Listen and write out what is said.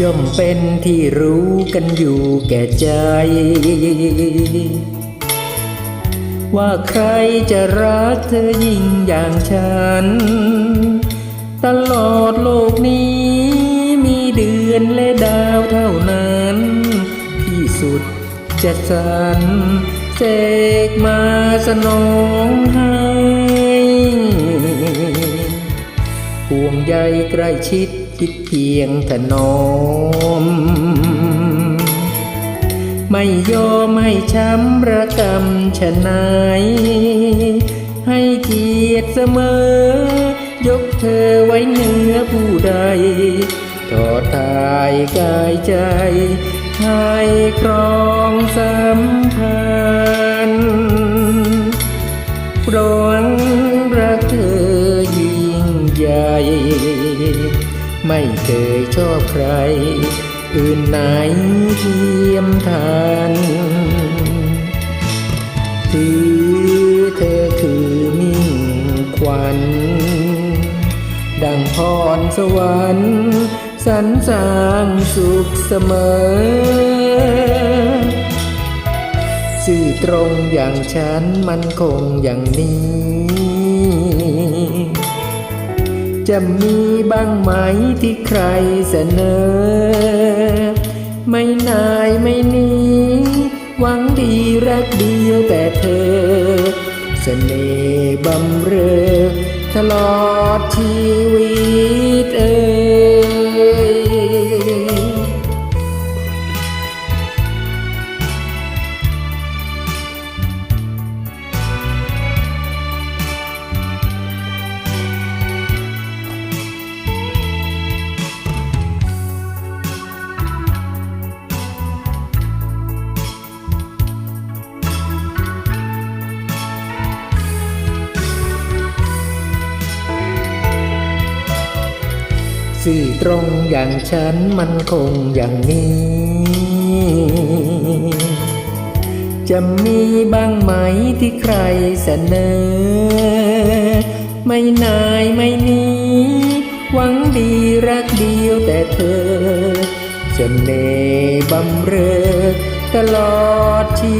ย่อมเป็นที่รู้กันอยู่แก่ใจ ว่าใครจะรักเธอยิ่งอย่างฉัน ตลอดโลกนี้มีเดือนและดาวเท่านั้น ที่สุดจะสรรเสกมาสนองให้ ห่วงใยใกล้ชิดคิดเพียงถนอม ไม่ยอมให้ช้ำระกำชะนายให้เกียรติเสมอ ยกเธอไว้เหนือผู้ใดต่อตายกายใจ ให้ครองสัมพันธ์ ไม่เคยชอบใคร อื่นไหนเทียมทานถือเธอคือมิ่งควัน ดังพรสวรรค์สรรสร้างสุขเสมอ สื่อตรงอย่างฉันมันคงอย่างนี้ จะมีบ้างไหมที่ใครเสนอ ไม่นายไม่หนีหวังดีรักเดียวแต่เธอ เสน่ห์บำเรอตลอดชี สื่อตรงอย่างฉันมันคงอย่างนี้ จะมีบ้างไหมที่ใครเสนอ ไม่นายไม่นีหวังดีรักเดียวแต่เธอจะเนบำเรอตลอดชี